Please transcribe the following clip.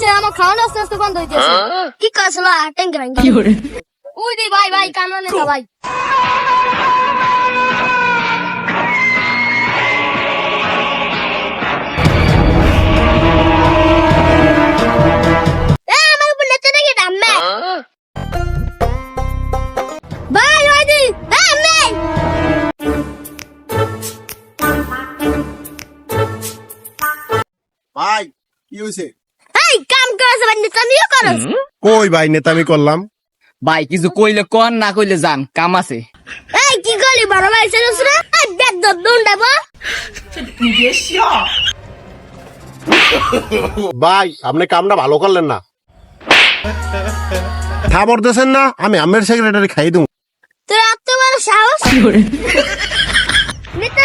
হয়েছে আমার খাওয়ানো আস্তে আস্তে বন্ধ হইতেছে কি কাছিল ট্যাঙ্কি ভাঙ্গি ওই দি ভাই ভাই নেতা ভাই। এ, আমার উপর নেচে নাকি ডাম্মে? ভাই, ওই দি, এ, ভাই কি হয়েছে এই, কাম করছে ভাই, নেতামিও করস। কই ভাই নেতামি করলাম? ভাই কিছু কইলে কন না কইলে যান কাম আছে। এই, কি করলি বড় ভাই ছেলেছ না? এই, দর দৌড়াব। ভাই আপনি কামটা ভালো করলেন না। খাবার দেছেন না আমি আমের সেক্রেটারি খাই দেবো তোর এত বড় সাহস? নেতা